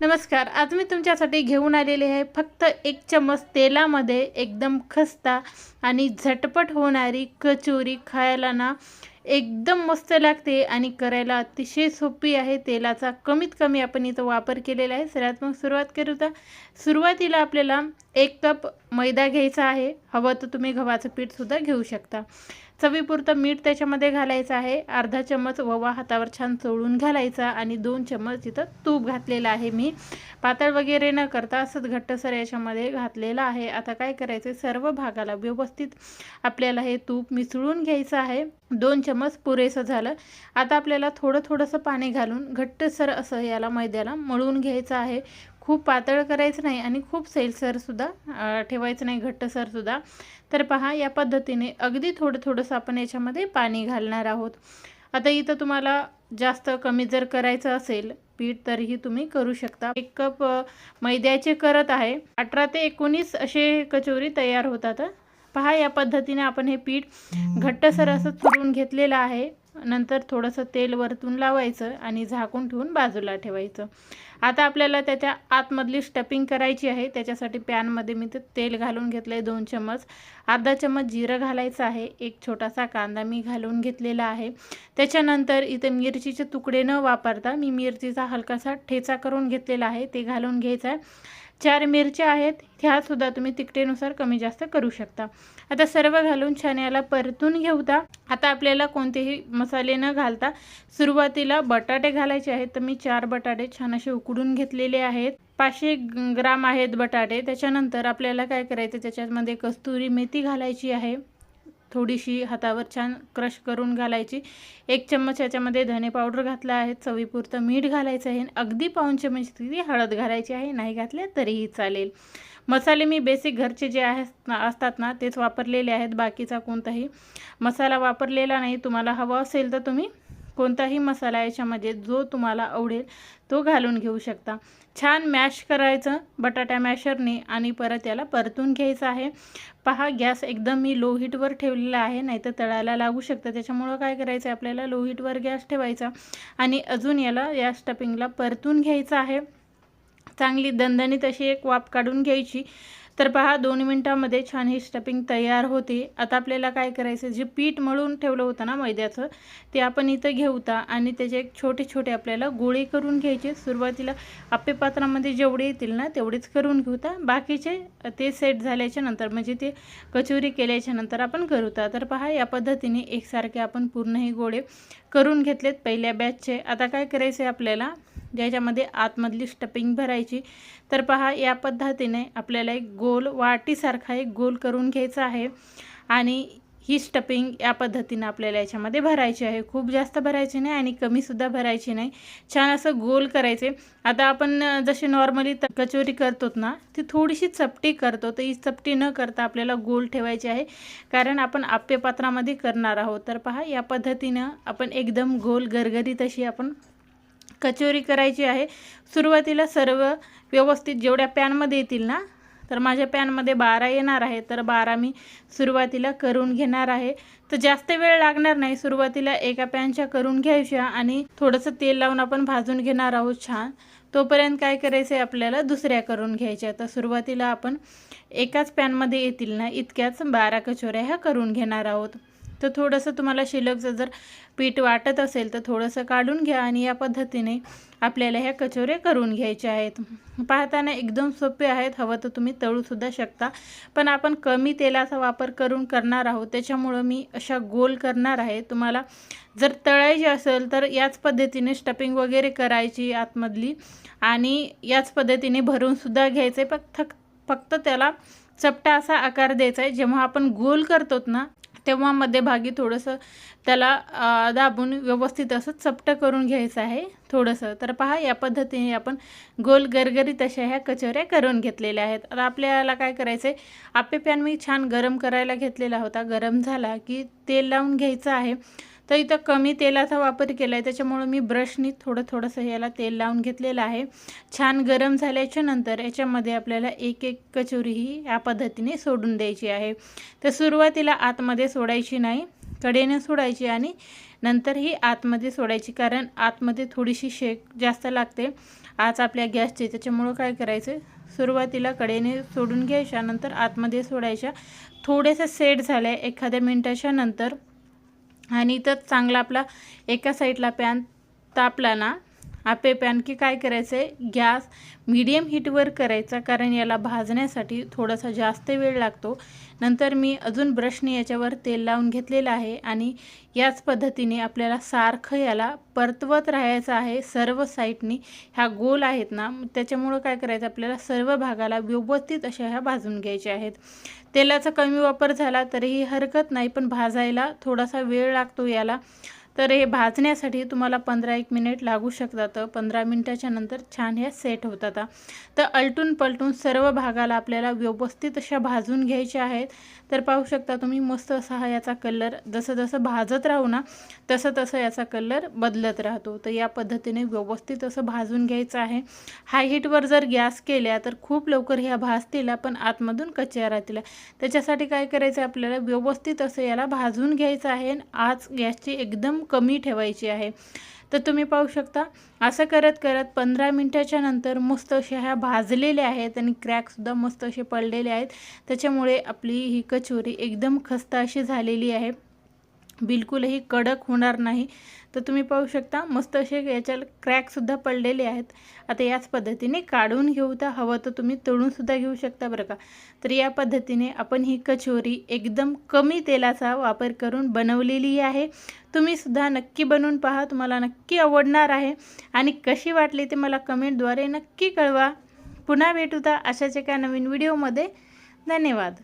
नमस्कार आज मी तुमच्यासाठी घेऊन आलेले आहे फक्त एक चम्मच तेलामध्ये एकदम खस्ता आणि झटपट होणारी कचोरी खायला ना एकदम मस्त लागते आणि करायला अतिशय सोपी आहे. तेलाचा कमीत कमी आपण इथं वापर केलेला आहे. सगळ्यात मग सुरुवात करू तर. सुरुवातीला आपल्याला एक कप मैदा घ्यायचा आहे. हवं तर तुम्ही गव्हाचं पीठसुद्धा घेऊ शकता. चवीपुरतं मीठ त्याच्यामध्ये घालायचं आहे. अर्धा चम्मच ववा हातावर छान चोळून घालायचा आणि दोन चम्मच तिथं तूप घातलेलं आहे मी. पातळ वगैरे न करता असंच घट्टसर याच्यामध्ये घातलेलं आहे. आता काय करायचं? सर्व भागाला व्यवस्थित आपल्याला हे तूप मिसळून घ्यायचं आहे. दोन चम्मच पुरेसं झालं. आता आपल्याला थोडं थोडंसं पाणी घालून घट्टसर असं याला मैद्याला मळून घ्यायचं आहे. खूप पातळ करायचं नाही आणि खूप सैलसरसुद्धा ठेवायचं नाही घट्टसरसुद्धा तर पहा या पद्धतीने अगदी थोडं थोडंसं आपण याच्यामध्ये पाणी घालणार आहोत. आता इथं तुम्हाला जास्त कमी जर करायचं असेल पीठ तरीही तुम्ही करू शकता. एक कप मैद्याचे करत आहे. अठरा ते एकोणीस असे कचोरी तयार होतात. पहा या पद्धतीने आपण हे पीठ घट्टसर असं चुरून घेतलेलं आहे. नंतर थोडंसं तेल वरतून लावायचं आणि झाकून ठेवून बाजूला ठेवायचं. आता आपल्याला त्याच्या आतमधली स्टपिंग करायची आहे. त्याच्यासाठी पॅनमध्ये मी ते तेल घालून घेतलं आहे दोन चम्मच. अर्धा चम्मच जिरं घालायचं आहे. एक छोटासा कांदा मी घालून घेतलेला आहे. त्याच्यानंतर इथे मिरचीचे तुकडे न वापरता मी मिरचीचा हलकासा ठेचा करून घेतलेला आहे. ते घालून घ्यायचं आहे. चार मिरच्या आहेत ह्यासुद्धा तुम्ही तिकटेनुसार कमी जास्त करू शकता. आता सर्व घालून छान याला परतून घेऊता. आता आपल्याला कोणतेही मसाले न घालता सुरुवातीला बटाटे घालायचे आहेत. तर मी चार बटाटे छान असे उकडून घेतलेले आहेत. पाचशे ग्राम आहेत बटाटे. त्याच्यानंतर आपल्याला काय करायचं? त्याच्यामध्ये कस्तुरी मेथी घालायची आहे. थोडीशी हातावर छान क्रश करून घालायची. एक चम्मच याच्यामध्ये धने पावडर घातला आहे चवीपुरतं मीठ घालायचं आहे. अगदी पाऊन चम्मच ती हळद घालायची आहे नाही घातल्या तरीही चालेल. मसाले मी बेसिक घरचे जे आहेत असतात ना तेच वापरलेले आहेत बाकीचा कोणताही मसाला वापरलेला नाही. तुम्हाला हवा असेल तर तुम्ही कोणताही मसाला याच्यामध्ये जो तुम्हाला आवडेल तो घालून घेऊ शकता. छान मॅश करायचं बटाटा मॅशरने आणि परत याला परतून घ्यायचं आहे. पहा गॅस एकदम मी लो हीटवर ठेवलेला आहे नाहीतर तळायला लागू शकतं. त्याच्यामुळं काय करायचं आहे आपल्याला लो हीटवर गॅस ठेवायचा आणि अजून याला या स्टपिंगला परतून घ्यायचं आहे. चांगली दणदणीत अशी एक वाफ काढून घ्यायची. तर पहा दोन मिनटामध्ये छान ही स्टपिंग तयार होते. आता आपल्याला काय करायचं? जे पीठ मळून ठेवलं होतं ना मैद्याचं ते आपण इथं घेऊता आणि त्याचे एक छोटे छोटे आपल्याला गोळे करून घ्यायचे. सुरुवातीला आप्पे पात्रामध्ये जेवढे येतील ना तेवढेच करून घेऊता बाकीचे ते सेट झाल्याच्यानंतर म्हणजे ते कचोरी केल्याच्यानंतर आपण करूता तर पहा या पद्धतीने एकसारखे आपण पूर्ण हे गोळे करून घेतलेत पहिल्या बॅचचे आता काय करायचं आहे आपल्याला? ज्याच्यामध्ये आतमधली स्टपिंग भरायची. तर पहा या पद्धतीने आपल्याला एक गोल वाटीसारखा एक गोल करून घ्यायचा आहे. आणि ही स्टपिंग या पद्धतीनं आपल्याला याच्यामध्ये भरायची आहे. खूप जास्त भरायची नाही आणि कमीसुद्धा भरायची नाही. छान असं गोल करायचे. आता आपण जसे नॉर्मली कचोरी करतो ना ती थोडीशी चपटी करतो. तर ही चपटी न करता आपल्याला गोल ठेवायची आहे. कारण आपण आप्यपात्रामध्ये करणार आहोत. तर पहा या पद्धतीनं आपण एकदम गोल गरगरीत अशी आपण कचोरी करायची आहे. सुरुवातीला सर्व व्यवस्थित जेवढ्या पॅनमध्ये येतील ना तर माझ्या पॅनमध्ये बारा येणार आहे तर बारा मी सुरुवातीला करून घेणार आहे. तर जास्त वेळ लागणार नाही सुरुवातीला एका पॅनच्या करून घ्यायच्या आणि थोडंसं तेल लावून आपण भाजून घेणार आहोत छान. तोपर्यंत काय करायचं आहे आपल्याला? दुसऱ्या करून घ्यायच्या. तर सुरुवातीला आपण एकाच पॅनमध्ये येतील ना इतक्याच बारा कचोऱ्या ह्या करून घेणार आहोत. तर थोडंसं तुम्हाला शिलकचं जर पीठ वाटत असेल तर थोडंसं काढून घ्या आणि या पद्धतीने आपल्याला ह्या कचोऱ्या करून घ्यायच्या आहेत. पाहताना एकदम सोपे आहेत हवं तर तुम्ही तळूसुद्धा शकता. पण आपण कमी तेलाचा वापर करून करणार आहोत त्याच्यामुळं मी अशा गोल करणार आहे. तुम्हाला जर तळायची असेल तर याच पद्धतीने स्टपिंग वगैरे करायची आतमधली आणि याच पद्धतीने भरूनसुद्धा घ्यायचं. आहे फक्त फक्त त्याला चपटा असा आकार द्यायचा आहे. जेव्हा आपण गोल करतो ना तेव्हा मध्यभागी थोडंसं त्याला दाबून व्यवस्थित असं चपटं करून घ्यायचं आहे थोडंसं. तर पहा या पद्धतीने आपण गोल गरगरीत अशा ह्या कचोऱ्या करून घेतलेल्या आहेत. आता आपल्याला काय करायचं आहे आपे पॅन मी छान गरम करायला घेतलेला होता. गरम झाला की तेल लावून घ्यायचं आहे. तर इथं कमी तेलाचा वापर केला आहे त्याच्यामुळं मी ब्रशनी थोडं थोडंसं याला तेल लावून घेतलेलं आहे. छान गरम झाल्याच्यानंतर याच्यामध्ये आपल्याला एक एक कचोरी ही या पद्धतीने सोडून द्यायची आहे. तर सुरुवातीला आतमध्ये सोडायची नाही कडेने सोडायची आणि नंतर ही आतमध्ये सोडायची. कारण आतमध्ये थोडीशी शेक जास्त लागते. आज आपल्या गॅसची त्याच्यामुळं काय करायचं? सुरुवातीला कडेने सोडून घ्यायच्या नंतर आतमध्ये सोडायच्या. थोडेसे सेट झाल्या एखाद्या मिनटाच्या नंतर आणि तर चांगला आपला एका साईडला पॅन तापला ना आपे आणखी की काय करायचं आहे गॅस मीडियम हीटवर करायचा कारण याला भाजण्यासाठी थोडासा जास्त वेळ लागतो. नंतर मी अजून ब्रशने याच्यावर तेल लावून घेतलेलं आहे आणि याच पद्धतीने आपल्याला सारखं याला परतवत राहायचं आहे सर्व साईडनी. ह्या गोल आहेत ना त्याच्यामुळं काय करायचं आपल्याला सर्व भागाला व्यवस्थित अशा ह्या भाजून घ्यायच्या आहेत. तेलाचा कमी वापर झाला तरीही हरकत नाही पण भाजायला थोडासा वेळ लागतो याला. तर हे भाजण्यासाठी तुम्हाला पंधरा एक मिनिट लागू शकतात. पंधरा मिनटाच्या नंतर छान ह्या सेट होतात. तर अलटून पलटून सर्व भागाला आपल्याला व्यवस्थित अशा भाजून घ्यायच्या आहेत. तर पाहू शकता तुम्ही मस्त असा हा याचा कलर जसं जसं भाजत राहू ना तसं तसं याचा कलर बदलत राहतो. तर या पद्धतीने व्यवस्थित असं भाजून घ्यायचं आहे. हाय हीटवर जर गॅस केल्या तर खूप लवकर ह्या भाजतील पण आतमधून कच्च्या राहतील. त्याच्यासाठी काय करायचं? आपल्याला व्यवस्थित असं याला भाजून घ्यायचं आहे. आज गॅसची एकदम कमी ठेवायची आहे. तर तुम्ही पाहू शकता असं करत करत पंधरा मिनटाच्या नंतर मस्त अशा ह्या भाजलेल्या आहेत आणि क्रॅकसुद्धा मस्त असे पडलेले आहेत. त्याच्यामुळे आपली ही कचोरी एकदम खस्ता अशी झालेली आहे. बिलकुलही कडक होणार नाही. तर तुम्ही पाहू शकता मस्त असे याच्या क्रॅकसुद्धा पडलेले आहेत. आता याच पद्धतीने काढून घेऊ तर हवं तर तुम्ही तळूनसुद्धा घेऊ शकता बरं का. तर या पद्धतीने आपण ही कचोरी एकदम कमी तेलाचा वापर करून बनवलेली आहे. तुम्हीसुद्धा नक्की बनवून पहा तुम्हाला नक्की आवडणार आहे. आणि कशी वाटली ते मला कमेंटद्वारे नक्की कळवा. पुन्हा भेटूता अशाच एका नवीन व्हिडिओमध्ये धन्यवाद.